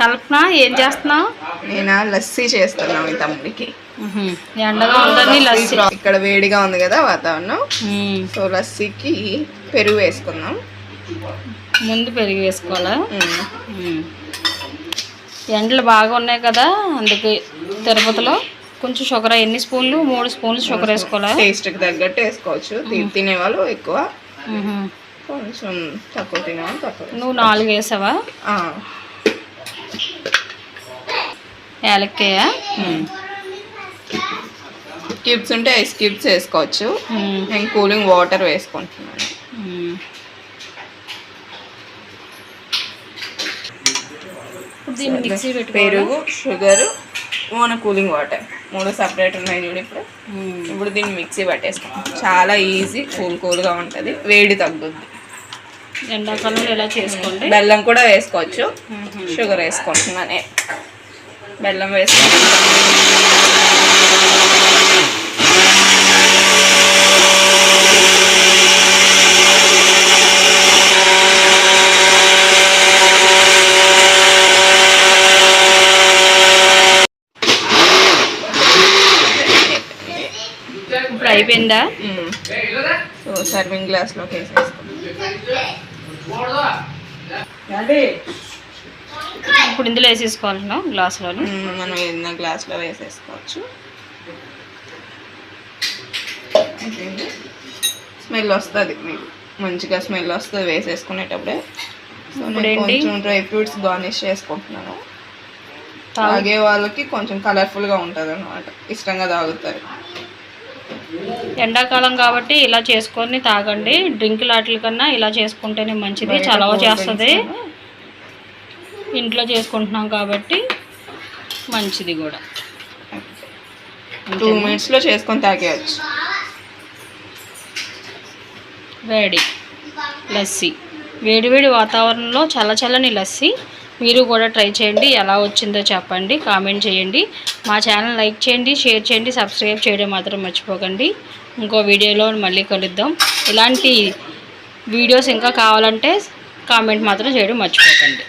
కల్పన ఏం చేస్తున్నావు? నేను? లస్సీ చేస్తున్నాం ఈ తమ్ముడికి. ఎండగా ఉందని లస్సీ. ఇక్కడ వేడిగా ఉంది కదా వాతావరణం. సో లస్సీకి పెరుగు వేసుకుందాం. ముందు పెరిగి వేసుకోవాలా. ఎండలు బాగా ఉన్నాయి కదా అందుకే తిరుపతిలో కొంచెం షుగర్ ఎన్ని స్పూన్లు? మూడు స్పూన్లు షుగర్ వేసుకోవాలా? టేస్ట్కి తగ్గట్టు వేసుకోవచ్చు. తినేవాళ్ళు ఎక్కువ. కొంచెం తక్కువ తినేవాళ్ళు తక్కువ. నువ్వు నాలుగు వేసావా? యాలక్కాయ? క్యూబ్స్ ఉంటే ఐస్ క్యూబ్స్ వేసుకోవచ్చు. నేను కూలింగ్ వాటర్ వేసుకుంటున్నాను? పెరుగు షుగర్ మన కూలింగ్ వాటర్. మూడు సపరేట్ ఉన్నాయి చూడు ఇప్పుడు. ఇప్పుడు దీన్ని మిక్సీ పట్టేసుకోం. చాలా ఈజీ కూల్ కూల్గా ఉంటుంది. వేడి తగ్గుద్ది. ఎండాకాలంలో ఇలా చేసుకోండి? బెల్లం కూడా వేసుకోవచ్చు. షుగర్ వేసుకుంటున్నానే. బెల్లం వేసుకుంటున్నాను. ఇప్పుడు అయిపోయిందా. సో సర్వింగ్ గ్లాస్లోకి వేసేసుకోండి ఇప్పుడు ఇందులో వేసేసుకోవాలను గ్లాసులోని? మ్మ్, మనం ఏదైనా గ్లాస్లో వేసేసుకోవచ్చు. స్మెల్ వస్తుంది. మీకు మంచిగా స్మెల్ వస్తుంది వేసేసుకునేటప్పుడే? కొంచెం డ్రై ఫ్రూట్స్ గార్నిష్ చేసుకుంటున్నాను. తాగు. తాగే వాళ్ళకి కొంచెం కలర్ఫుల్గా ఉంటుంది అనమాట ఇష్టంగా తాగుతారు. ఎండాకాలం కాబట్టి ఇలా చేసుకొని తాగండి. డ్రింక్ లాట్ల కన్నా ఇలా చేసుకుంటేనే మంచిది. చలవ చేస్తుంది. ఇంట్లో చేసుకుంటున్నాం కాబట్టి మంచిది కూడా. టూ మినిట్స్లో చేసుకొని తాగేయచ్చు. వేడి లస్సీ. వేడివేడి వాతావరణంలో చల్ల చల్లని లస్సీ. మీరు కూడా ట్రై చేయండి. ఎలా వచ్చిందో చెప్పండి. కామెంట్ చేయండి. మా ఛానల్ లైక్ చేయండి షేర్ చేయండి సబ్స్క్రైబ్ చేయడం మాత్రం మర్చిపోకండి. ఇంకో వీడియోలో మళ్ళీ కలుద్దాం. ఇలాంటి వీడియోస్ ఇంకా కావాలంటే కామెంట్ మాత్రం చేయడం మర్చిపోకండి.